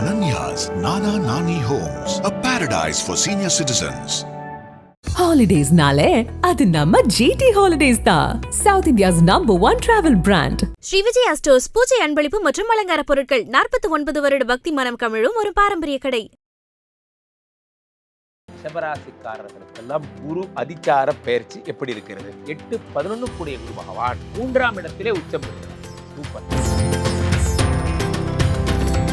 Ananya's Nana Nani Homes, a paradise for senior citizens. ஹாலிடேஸ்னாலே அது நம்ம ஜிடி ஹாலிடேஸ் தான் south India's number one travel brand Sri Vijaya stores பூஜை அன்பளிப்பு மற்றும் அலங்கார பொருட்கள் நாற்பத்தி ஒன்பது வருட பக்தி மனம் கமிழும் ஒரு பாரம்பரிய கடை. ரிஷபராசிக்காரர்களுக்கெல்லாம் குரு அதிச்சார பயிற்சி எப்படி இருக்கிறது? எட்டு பதினொன்னு கூடிய குரு பகவான் மூன்றாம் இடத்திலே உச்சம் பெறுகிறார். சூப்பர்.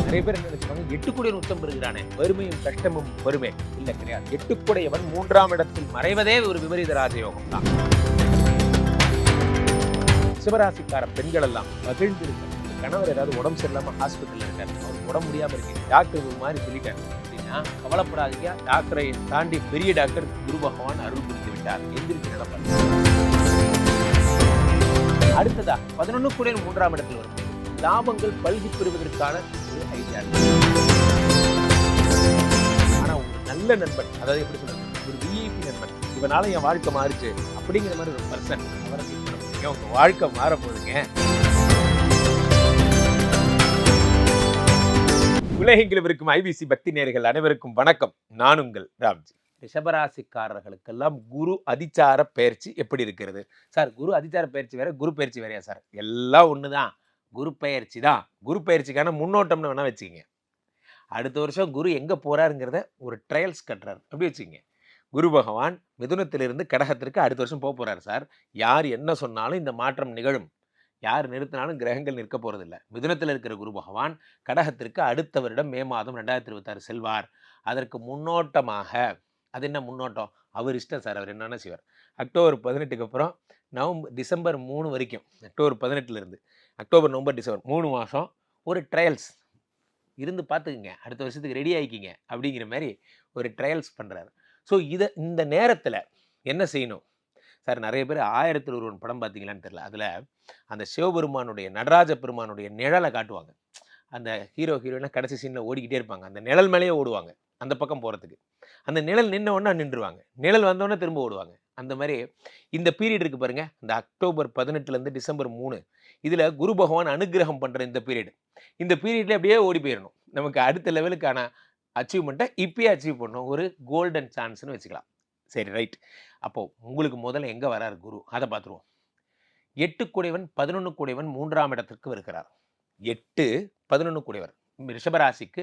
நிறைய பேர் என்ன நினைச்சுப்பாங்க? எட்டுக்குடையவன் உத்தம் பெறுகிறானே வறுமையும் கஷ்டமும் வறுமை. இல்ல கிடையாது. எட்டுக்குடையவன் மூன்றாம் இடத்தில் மறைவதே ஒரு விபரீத ராஜயோகம் தான். சிவராசிக்கார பெண்கள் எல்லாம் மகிழ்ந்திருக்க கணவர் ஏதாவது உடம்பு சரியில்லாம ஹாஸ்பிட்டல்ல இருக்காரு. அவர் உடம்பு முடியாம இருக்கு டாக்டர் ஒரு மாதிரி சொல்லிட்டாரு. அப்படின்னா கவலைப்படாதீங்க. டாக்டரை தாண்டி பெரிய டாக்டர் குரு பகவான் அருள் புரிந்து விட்டார். எந்திரிச்சு நடப்பார் அடுத்ததா பதினொன்னு கூட மூன்றாம் இடத்தில் வரும் லாபங்கள் பல்கி பெறுவதற்கான ஒரு ஐடியா ஆனா ஒரு நல்ல நண்பன் அதாவது எப்படி சொல்றது ஒரு விஐபி நண்பன் இவனால என் வாழ்க்கை மாறுச்சு அப்படிங்கிற மாதிரி ஒரு பர்சன் அவரை உங்க வாழ்க்கை மாற போதுங்க உலகெங்கிலும் இருக்கும் ஐபிசி பக்தி நேர்கள் அனைவருக்கும் வணக்கம். நான் உங்கள் ராம்ஜி. ரிஷபராசிக்காரர்களுக்கெல்லாம் குரு அதிச்சார பயிற்சி எப்படி இருக்கிறது? சார் குரு அதிச்சார பயிற்சி வேற குரு பயிற்சி வேறையா சார்? எல்லாம் ஒன்று தான் குரு பயிற்சி தான். குரு பயிற்சிக்கான முன்னோட்டம்னு வேணா வச்சுக்கோங்க. அடுத்த வருஷம் குரு எங்கே போகிறாருங்கிறத ஒரு ட்ரையல்ஸ் கட்டுறாரு. அப்படி வச்சுக்கோங்க. குரு பகவான் மிதுனத்திலிருந்து கடகத்திற்கு அடுத்த வருஷம் போக போகிறார் சார். யார் என்ன சொன்னாலும் இந்த மாற்றம் நிகழும். யார் நிறுத்தினாலும் கிரகங்கள் நிற்க போகிறதில்ல மிதுனத்தில் இருக்கிற குரு பகவான் கடகத்திற்கு அடுத்த வருடம் மே மாதம் ரெண்டாயிரத்தி இருபத்தாறு செல்வார். அதற்கு முன்னோட்டமாக அது என்ன முன்னோட்டம்? அவர் இஷ்டம் சார். அவர் என்னென்ன செய்வார்? அக்டோபர் பதினெட்டுக்கு அப்புறம் நவம்பர் டிசம்பர் மூணு வரைக்கும். அக்டோபர் பதினெட்டுலேருந்து அக்டோபர் நவம்பர் டிசம்பர் மூணு மாதம் ஒரு ட்ரையல்ஸ் இருந்து பார்த்துக்குங்க. அடுத்த வருஷத்துக்கு ரெடி ஆகிக்கிங்க அப்படிங்கிற மாதிரி ஒரு ட்ரையல்ஸ் பண்ணுறாரு ஸோ இதை இந்த நேரத்தில் என்ன செய்யணும்? சார் நிறைய பேர் ஆயிரத்தில் ஒருவன் படம் பார்த்தீங்களான்னு தெரில அதில் அந்த சிவபெருமானுடைய நடராஜ பெருமானுடைய நிழலை காட்டுவாங்க. அந்த ஹீரோ ஹீரோயினா கடைசி சீனில் ஓடிக்கிட்டே இருப்பாங்க. அந்த நிழல் மேலேயே ஓடுவாங்க. அந்த பக்கம் போகிறதுக்கு அந்த நிழல் நின்ன உடனே நின்றுவாங்க நிழல் வந்தோடனே திரும்ப ஓடுவாங்க. அந்த மாதிரி இந்த பீரியட் இருக்குது பாருங்கள் இந்த அக்டோபர் பதினெட்டுலேருந்து டிசம்பர் மூணு இதில் குரு பகவான் அனுகிரகம் பண்ணுற இந்த பீரியட் இந்த பீரியட்ல அப்படியே ஓடி போயிடணும் நமக்கு அடுத்த லெவலுக்கான அச்சீவ்மெண்ட்டை இப்பயே அச்சீவ் பண்ணணும். ஒரு கோல்டன் சான்ஸ்னு வச்சுக்கலாம். சரி ரைட் அப்போது உங்களுக்கு முதல்ல எங்கே வராரு குரு? அதை பார்த்துருவோம் எட்டு கூடையவன் பதினொன்று கூடையவன் மூன்றாம் இடத்திற்கு வருகிறார். எட்டு பதினொன்று கூடையவர் ரிஷபராசிக்கு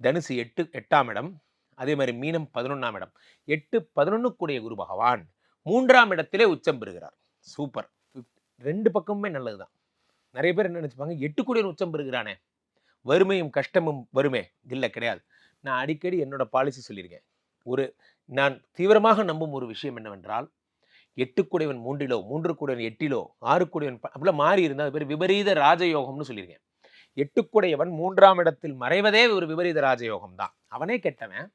தனுசு எட்டு எட்டாம் இடம். அதே மாதிரி மீனம் பதினொன்றாம் இடம். எட்டு பதினொன்று கூடிய குரு பகவான் மூன்றாம் இடத்திலே உச்சம் பெறுகிறார். சூப்பர். ரெண்டு பக்கமுமே நல்லது தான் நிறைய பேர் என்ன நினச்சிப்பாங்க? எட்டு கூடிய உச்சம் பெறுகிறானே. வறுமையும் கஷ்டமும் வறுமை இல்லை கிடையாது. நான் அடிக்கடி என்னோட பாலிசி சொல்லியிருக்கேன். ஒரு நான் தீவிரமாக நம்பும் ஒரு விஷயம் என்னவென்றால் எட்டு கூடையவன் மூன்றிலோ மூன்று கூடையவன் எட்டிலோ ஆறு கூடையவன் அப்படிலாம் மாறி இருந்தால் அது பேர் விபரீத ராஜயோகம்னு சொல்லியிருக்கேன். எட்டுக்குடையவன் மூன்றாம் இடத்தில் மறைவதே ஒரு விபரீத ராஜயோகம் தான். அவனே கெட்டவன்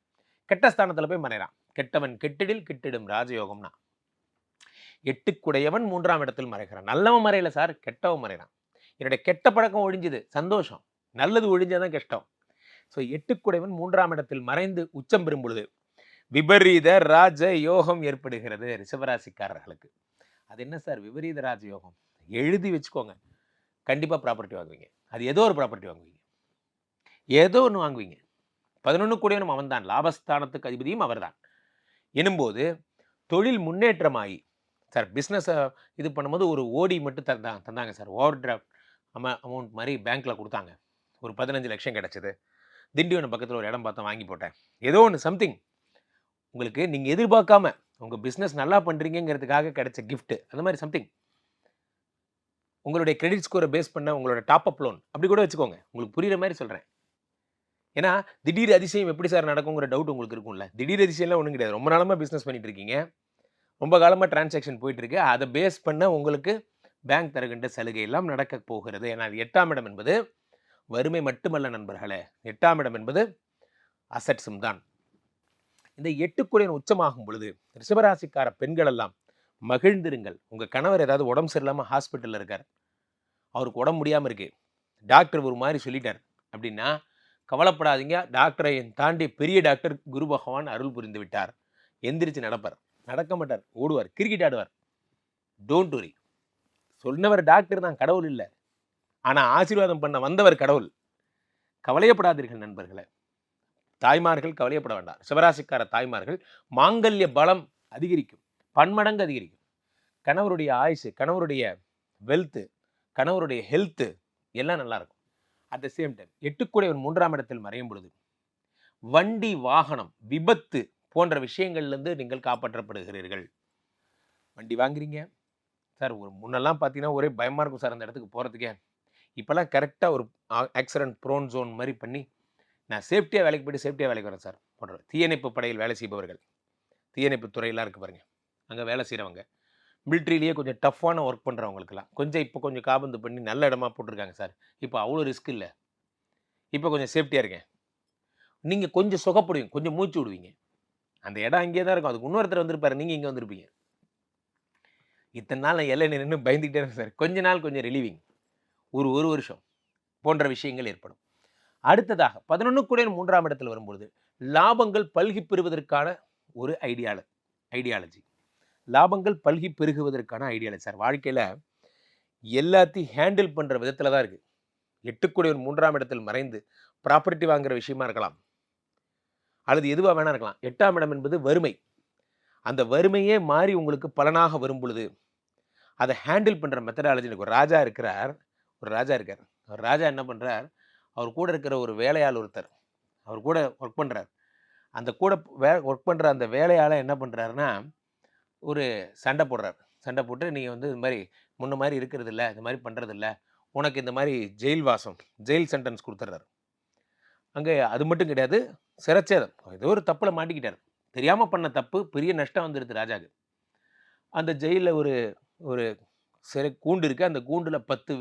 கெட்ட ஸ்தானத்தில் போய் மறைறான். கெட்டவன் கெட்டிடில் கெட்டிடும் ராஜயோகம்னா. எட்டுக்குடையவன் மூன்றாம் இடத்தில் மறைகிறான்? நல்லவன் மறையல சார் கெட்டவன் மறைறான் என்னுடைய கெட்ட பழக்கம் ஒழிஞ்சுது. சந்தோஷம். நல்லது ஒழிஞ்சாதான் கஷ்டம். ஸோ எட்டுக்குடைவன் மூன்றாம் இடத்தில் மறைந்து உச்சம் பெறும் பொழுது விபரீத ராஜ யோகம் ஏற்படுகிறது ரிஷபராசிக்காரர்களுக்கு. அது என்ன சார்? விபரீத ராஜ யோகம் எழுதி வச்சுக்கோங்க. கண்டிப்பாக ப்ராப்பர்ட்டி வாங்குவீங்க. அது ஏதோ ஒரு ப்ராப்பர்ட்டி வாங்குவீங்க. ஏதோ ஒன்று வாங்குவீங்க. பதினொன்று கூடியவனும் அவன்தான். லாபஸ்தானத்துக்கு அதிபதியும் அவர்தான். எனும்போது தொழில் முன்னேற்றமாகி சார் பிஸ்னஸை இது பண்ணும்போது ஒரு ஓடி மட்டும் தந்தாங்க தந்தாங்க sir. Overdraft amount amount மாதிரி பேங்க்கில் கொடுத்தாங்க. ஒரு பதினஞ்சு லட்சம் கிடச்சிது. திண்டிவனம் பக்கத்தில் ஒரு இடம் பார்த்தேன் வாங்கி போட்டேன். ஏதோ ஒன்று சம்திங் உங்களுக்கு நீங்கள் எதிர்பார்க்காம உங்கள் பிஸ்னஸ் நல்லா பண்ணுறீங்கிறதுக்காக கிடைச்ச கிஃப்ட்டு அந்த மாதிரி சம்திங் உங்களுடைய கிரெடிட் ஸ்கோரை பேஸ் பண்ண உங்களோட டாப் அப் லோன் அப்படி கூட வச்சுக்கோங்க. உங்களுக்கு புரிகிற மாதிரி சொல்கிறேன் ஏன்னா திடீர் அதிசயம் எப்படி சார் நடக்குங்கிற டவுட் உங்களுக்கு இருக்கும்ல. திடீர் அதிசயம்லாம் ஒன்றும் கிடையாது. ரொம்ப நாளமாக பிஸ்னஸ் பண்ணிட்டு இருக்கீங்க. ரொம்ப காலமாக டிரான்சாக்ஷன் போயிட்டுருக்கு அதை பேஸ் பண்ண உங்களுக்கு பேங்க் தருகின்ற சலுகை எல்லாம் நடக்க போகிறது. ஏன்னா எட்டாம் இடம் என்பது வறுமை மட்டுமல்ல நண்பர்களே. எட்டாம் இடம் என்பது அசட்ஸும் தான். இந்த எட்டுக்குடையன் உச்சமாகும் பொழுது ரிஷபராசிக்கார பெண்கள் எல்லாம் மகிழ்ந்திருங்கள். உங்கள் கணவர் ஏதாவது உடம்பு சரியில்லாமல் ஹாஸ்பிட்டலில் இருக்கார். அவருக்கு உடம்பு முடியாமல் இருக்குது டாக்டர் ஒரு மாதிரி சொல்லிட்டார். அப்படின்னா கவலைப்படாதீங்க. டாக்டரை தாண்டி பெரிய டாக்டர் குரு பகவான் அருள் புரிந்து விட்டார். எந்திரிச்சு நடப்பார். நடக்க மாட்டார். ஓடுவார். கிரிக்கெட் ஆடுவார். டோன்ட் வரி சொன்னவர் டாக்டர் தான் கடவுள் இல்லை. ஆனால் ஆசீர்வாதம் பண்ண வந்தவர் கடவுள். கவலையப்படாதீர்கள் நண்பர்களை. தாய்மார்கள் கவலையப்பட வேண்டாம். சிவராசிக்கார தாய்மார்கள் மாங்கல்ய பலம் அதிகரிக்கும். பன்மடங்கு அதிகரிக்கும். கணவருடைய ஆயுசு கணவருடைய வெல்த்து கணவருடைய ஹெல்த்து எல்லாம் நல்லாயிருக்கும் அட் த சேம் டைம் எட்டுக்குடையவர் மூன்றாம் இடத்தில் மறையும் பொழுது வண்டி வாகனம் விபத்து போன்ற விஷயங்கள்லேருந்து நீங்கள் காப்பாற்றப்படுகிறீர்கள். வண்டி வாங்குறீங்க? சார் ஒரு முன்னெல்லாம் பார்த்தீங்கன்னா ஒரே பயமாக இருக்கும் சார் அந்த இடத்துக்கு போகிறதுக்கே இப்போல்லாம் கரெக்டாக ஒரு ஆக்சிடென்ட் ப்ரோன் ஜோன் மாதிரி பண்ணி நான் சேஃப்டியாக வேலைக்கு போயிட்டு சேஃப்டியாக வேலைக்கு வரேன் சார். போடுறேன் தீயணைப்பு படையில் வேலை செய்பவர்கள். தீயணைப்பு துறையெல்லாம் இருக்குது பாருங்க. அங்கே வேலை செய்கிறவங்க மிலிட்ரிலேயே கொஞ்சம் டஃப்பான ஒர்க் பண்ணுறவங்களுக்குலாம் கொஞ்சம் இப்போ கொஞ்சம் காபந்து பண்ணி நல்ல இடமா போட்டிருக்காங்க சார். இப்போ அவ்வளோ ரிஸ்க் இல்லை. இப்போ கொஞ்சம் சேஃப்டியாக இருக்கேன். நீங்கள் கொஞ்சம் சுகப்படுவீங்க கொஞ்சம் மூச்சு விடுவீங்க. அந்த இடம் அங்கேயே தான் இருக்கும். அதுக்கு இன்னொருத்தர் வந்திருப்பாரு நீங்கள் இங்கே வந்திருப்பீங்க. இத்தனை நாள் நான் எல்லை நின்று பயந்துக்கிட்டே இருக்கேன் சார். கொஞ்ச நாள் கொஞ்சம் ரிலீவிங் ஒரு ஒரு வருஷம் போன்ற விஷயங்கள் ஏற்படும். அடுத்ததாக பதினொன்று கூட மூன்றாம் இடத்தில் வரும்பொழுது லாபங்கள் பல்கி பெறுவதற்கான ஒரு ஐடியால ஐடியாலஜி லாபங்கள் பல்கி பெருகுவதற்கான ஐடியாலஜி சார். வாழ்க்கையில் எல்லாத்தையும் ஹேண்டில் பண்ணுற விதத்தில் தான் இருக்குது எட்டுக்குடையவன் மூன்றாம் இடத்தில் மறைந்து ப்ராப்பர்ட்டி வாங்குற விஷயமா இருக்கலாம். அல்லது எதுவாக வேணா இருக்கலாம். எட்டாம் இடம் என்பது வறுமை. அந்த வறுமையே மாறி உங்களுக்கு பலனாக வரும் பொழுது அதை ஹேண்டில் பண்ணுற மெத்தடாலஜி ஒரு ராஜா இருக்கிறார் ஒரு ராஜா இருக்கார். அவர் ராஜா என்ன பண்ணுறார் அவர் கூட இருக்கிற ஒரு வேலையால் ஒருத்தர் அவர் கூட ஒர்க் பண்ணுறார் அந்த கூட வே ஒர்க் பண்ணுற அந்த வேலையால் என்ன பண்ணுறாருன்னா ஒரு சண்டை போடுறார். சண்டை போட்டு நீங்கள் வந்து இது மாதிரி முன்ன மாதிரி இருக்கிறது இல்லை இந்த மாதிரி பண்ணுறது இல்லை. உனக்கு இந்த மாதிரி ஜெயில் வாசம் ஜெயில் சென்டென்ஸ் கொடுத்துட்றாரு. அங்கே அது மட்டும் கிடையாது சிறச்சேதம். ஏதோ ஒரு தப்பில் மாட்டிக்கிட்டார். தெரியாமல் பண்ண தப்பு பெரிய நஷ்டம் வந்துடுது ராஜாக்கு. அந்த ஜெயிலில் ஒரு ஒரு சிறு கூண்டு இருக்குது அந்த கூண்டில் பத்து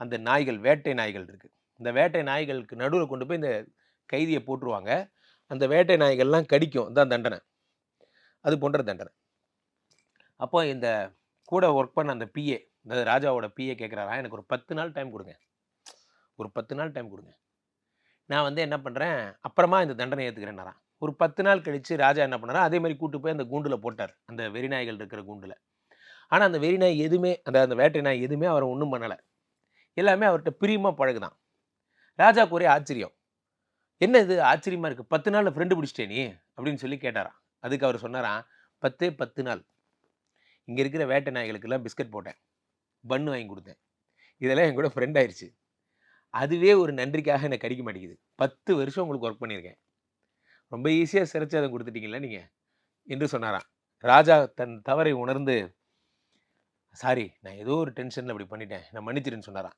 அந்த நாய்கள் வேட்டை நாய்கள் இருக்குது இந்த வேட்டை நாய்களுக்கு நடுவில் கொண்டு போய் இந்த கைதியை போட்டுருவாங்க. அந்த வேட்டை நாய்கள்லாம் கடிக்கும். தான் தண்டனை. அது போன்ற தண்டனை. அப்போ இந்த கூட ஒர்க் பண்ண அந்த பிஏ இந்த ராஜாவோட பிஏ கேட்குறாரா எனக்கு ஒரு பத்து நாள் டைம் கொடுங்க. ஒரு பத்து நாள் டைம் கொடுங்க. நான் வந்து என்ன பண்ணுறேன் அப்புறமா இந்த தண்டனை ஏற்றுக்கிறேன்னாரான் ஒரு பத்து நாள் கழித்து ராஜா என்ன பண்ணாரா அதே மாதிரி கூட்டு போய் அந்த கூண்டில் போட்டார். அந்த வெறிநாய்கள் இருக்கிற கூண்டில். ஆனால் அந்த வெறிநாய் எதுவுமே அந்த அந்த வேட்டை நாய் எதுவுமே அவரை ஒன்றும் பண்ணலை. எல்லாமே அவர்கிட்ட பிரியமாக பழகுதான். ராஜாவுக்கு ஒரே ஆச்சரியம். என்ன இது? ஆச்சரியமாக இருக்குது பத்து நாளில் ஃப்ரெண்டு பிடிச்சிட்டே நீ? அப்படின்னு சொல்லி கேட்டாராம். அதுக்கு அவர் சொன்னாராம் பத்தே பத்து நாள். இங்கே இருக்கிற வேட்டை நாய்களுக்கெல்லாம் பிஸ்கட் போட்டேன். பன்னு வாங்கி கொடுத்தேன். இதெல்லாம் என் கூட ஃப்ரெண்ட் ஆயிடுச்சு அதுவே ஒரு நன்றிக்காக என்னை கடிக்க மாட்டேங்குது. பத்து வருஷம் உங்களுக்கு ஒர்க் பண்ணியிருக்கேன். ரொம்ப ஈஸியாக சிறைச்சாதம் கொடுத்துட்டீங்களா நீங்கள் என்று சொன்னாராம் ராஜா தன் தவறை உணர்ந்து சாரி நான் ஏதோ ஒரு டென்ஷனில் அப்படி பண்ணிட்டேன். நான் மன்னிச்சிருன்னு சொன்னாராம்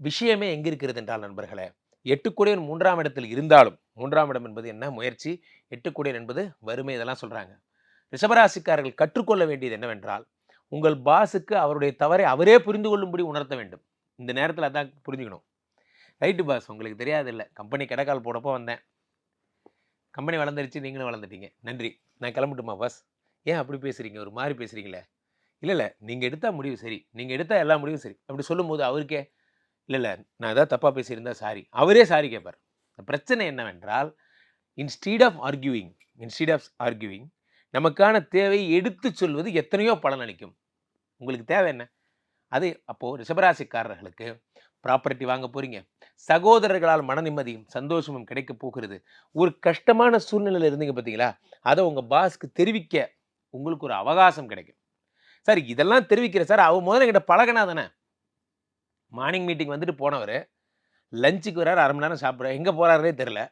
விஷயமே எங்கே இருக்கிறது என்றால் நண்பர்களே எட்டுக்குடையன் மூன்றாம் இடத்தில் இருந்தாலும் மூன்றாம் இடம் என்பது என்ன முயற்சி? எட்டுக்குடையன் என்பது வறுமை இதெல்லாம் சொல்கிறாங்க ரிஷபராசிக்காரர்கள் கற்றுக்கொள்ள வேண்டியது என்னவென்றால் உங்கள் பாஸுக்கு அவருடைய தவறை அவரே புரிந்து கொள்ளும்படி உணர்த்த வேண்டும். இந்த நேரத்தில் அதான் புரிஞ்சுக்கணும். ரைட்டு பாஸ் உங்களுக்கு தெரியாது இல்லை கம்பெனி கிடக்கால் போடப்போ வந்தேன். கம்பெனி வளர்ந்துருச்சு நீங்களும் வளர்ந்துட்டீங்க. நன்றி. நான் கிளம்பட்டுமா பாஸ் ஏன் அப்படி பேசுகிறீங்க ஒரு மாதிரி பேசுகிறீங்களே இல்லை இல்லை நீங்கள் எடுத்தால் முடிவு சரி. நீங்கள் எடுத்தால் எல்லா முடிவும் சரி. அப்படி சொல்லும்போது அவருக்கே இல்லை இல்லை நான் ஏதாவது தப்பாக பேசியிருந்தா சாரி அவரே சாரி கேட்பார் இந்த பிரச்சனை என்னவென்றால் instead of arguing instead of arguing நமக்கான தேவை எடுத்து சொல்வது எத்தனையோ பலனளிக்கும். உங்களுக்கு தேவை என்ன? அது அப்போது ரிஷபராசிக்காரர்களுக்கு ப்ராப்பர்ட்டி வாங்க போகிறீங்க சகோதரர்களால் மன நிம்மதியும் சந்தோஷமும் கிடைக்க போகிறது. ஒரு கஷ்டமான சூழ்நிலையில் இருந்தீங்க பார்த்தீங்களா? அதை உங்கள் பாஸ்க்கு தெரிவிக்க உங்களுக்கு ஒரு அவகாசம் கிடைக்கும். சார் இதெல்லாம் தெரிவிக்கிற சார் அவன் முதல்ல என்கிட்ட பழகினா தானே? மார்னிங் மீட்டிங் வந்துட்டு போனவர் லஞ்சுக்கு வராரு அரை மணி நேரம் சாப்பிட்றாரு. எங்கே போகிறாரே தெரில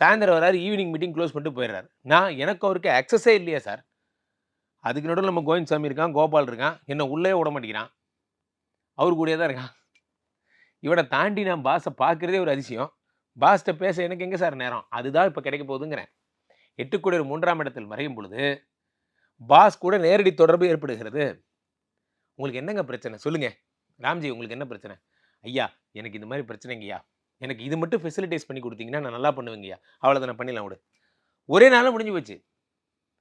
சாயந்தரம் வராரு ஈவினிங் மீட்டிங் க்ளோஸ் பண்ணிட்டு போயிடுறாரு. நான் எனக்கு அவருக்கு அக்சஸே இல்லையா சார்? அதுக்கு நடுவில் நம்ம கோவிந்த் சாமி இருக்கான் கோபால் இருக்கான். என்னை உள்ளே விட மாட்டேங்கிறான். அவர் கூடயே தான் இருக்கான். இவனை தாண்டி நான் பாஸை பார்க்குறதே ஒரு அதிசயம். பாஸ்கிட்ட பேச எனக்கு எங்கே சார் நேரம்? அதுதான் இப்போ கிடைக்க போகுதுங்கிறேன். எட்டுக்குடியர் மூன்றாம் இடத்தில் மறையும் பொழுது பாஸ் கூட நேரடி தொடர்பு ஏற்படுகிறது. உங்களுக்கு என்னங்க பிரச்சனை? சொல்லுங்கள் ராம்ஜி உங்களுக்கு என்ன பிரச்சனை? ஐயா எனக்கு இந்த மாதிரி பிரச்சனைங்கய்யா. எனக்கு இது மட்டும் ஃபெசிலிட்டிஸ் பண்ணி கொடுத்தீங்கன்னா நான் நல்லா பண்ணுவேங்கய்யா. அவ்வளோதான் நான் பண்ணிடலாம் விடு. ஒரே நாளும் முடிஞ்சு போச்சு.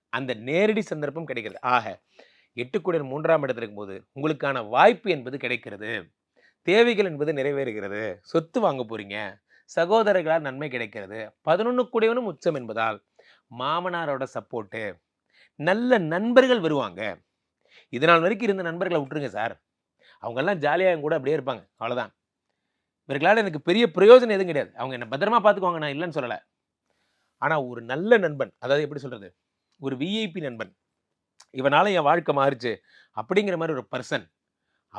அந்த நேரடி சந்தர்ப்பம் கிடைக்கிறது. ஆக எட்டுக்குடியர் மூன்றாம் இடத்துல இருக்கும்போது உங்களுக்கான வாய்ப்பு என்பது கிடைக்கிறது. தேவைகள் என்பது நிறைவேறுகிறது. சொத்து வாங்க போறீங்க. சகோதரர்களால் நன்மை கிடைக்கிறது. பதினொன்று கூடியவனும் உச்சம் என்பதால் மாமனாரோட சப்போர்ட்டு நல்ல நண்பர்கள் வருவாங்க. இது நாள் வரைக்கும் இருந்த நண்பர்களை விட்டுருங்க சார். அவங்கெல்லாம் ஜாலியாக கூட அப்படியே இருப்பாங்க. அவ்வளோதான் இவர்களால் எனக்கு பெரிய பிரயோஜனம் எதுவும் கிடையாது. அவங்க என்னை பத்திரமா பார்த்துக்குவாங்க. நான் இல்லைன்னு சொல்லலை. ஆனால் ஒரு நல்ல நண்பன் அதாவது எப்படி சொல்கிறது ஒரு விஐபி நண்பன். இவனால் என் வாழ்க்கை மாறுச்சு. அப்படிங்கிற மாதிரி ஒரு பர்சன்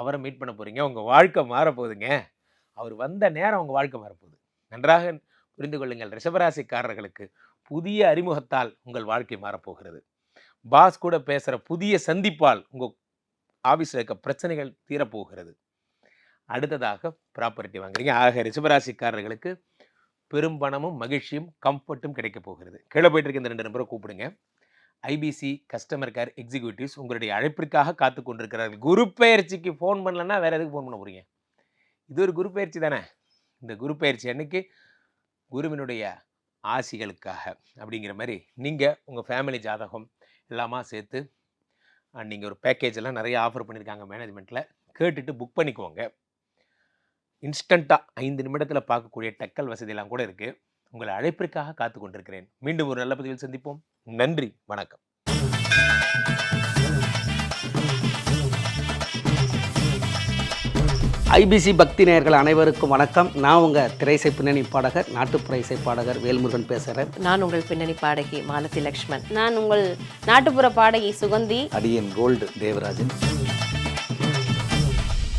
அவரை மீட் பண்ண போகிறீங்க உங்கள் வாழ்க்கை மாறப்போகுதுங்க அவர் வந்த நேரம் உங்கள் வாழ்க்கை மாறப்போகுது நன்றாக புரிந்து கொள்ளுங்கள். ரிஷபராசிக்காரர்களுக்கு புதிய அறிமுகத்தால் உங்கள் வாழ்க்கை மாறப்போகிறது பாஸ் கூட பேசுகிற புதிய சந்திப்பால் உங்கள் ஆஃபீஸில் இருக்க பிரச்சனைகள் தீரப்போகிறது. அடுத்ததாக ப்ராப்பர்ட்டி வாங்குறீங்க. ஆக ரிஷபராசிக்காரர்களுக்கு பெரும் பணமும் மகிழ்ச்சியும் கம்ஃபர்ட்டும் கிடைக்க போகிறது. கீழே போயிட்டு இருக்க இந்த ரெண்டு நம்பரை கூப்பிடுங்க. ஐபிசி கஸ்டமர் கேர் எக்ஸிக்யூட்டிவ்ஸ் உங்களுடைய அழைப்பிற்காக காத்து கொண்டிருக்கிறார்கள். குரு பயிற்சிக்கு ஃபோன் பண்ணலன்னா வேறு எதுக்கு ஃபோன் பண்ண போகிறீங்க இது ஒரு குரு பயிற்சி தானே? இந்த குரு பெயர்ச்சி அன்னைக்கு குருவினுடைய ஆசிகளுக்காக அப்படிங்கிற மாதிரி நீங்கள் உங்கள் ஃபேமிலி ஜாதகம் எல்லாமா சேர்த்து நீங்கள் ஒரு பேக்கேஜ் எல்லாம் நிறைய ஆஃபர் பண்ணியிருக்காங்க மேனேஜ்மெண்ட்டில் கேட்டுட்டு புக் பண்ணிக்குவோங்க இன்ஸ்டண்ட்டாக ஐந்து நிமிடத்தில் பார்க்கக்கூடிய டக்கல் வசதியெல்லாம் கூட இருக்குது உங்களை அழைப்பிற்காக காத்து கொண்டிருக்கிறேன். மீண்டும் ஒரு நல்ல பதிவில் சந்திப்போம். நன்றி. வணக்கம். ஐபிசி பக்தி நேயர்கள் அனைவருக்கும் வணக்கம். நான் உங்கள் திரைசை பின்னணி பாடகர் நாட்டுப்புற இசை பாடகர் வேல்முருகன் பேசுகிறேன் நான் உங்கள் பின்னணி பாடகி மாலதி லக்ஷ்மன் நான் உங்கள் நாட்டுப்புற பாடகி சுகந்தி. அடியன் gold Devarajan.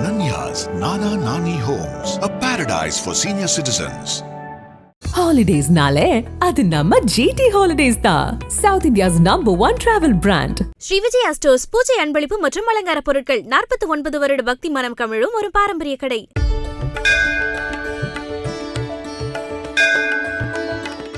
Ananya's Nana Nani Homes, a paradise for senior citizens. ஹாலிடேஸ்னாலே அது நம்ம ஜிடி ஹாலிடேஸ் தான் south India's number one travel brand Sri Vijaya stores பூஜை அன்பளிப்பு மற்றும் அலங்கார பொருட்கள் நாற்பத்தி ஒன்பது வருட பக்தி மனம் கமிழும் ஒரு பாரம்பரிய கடை.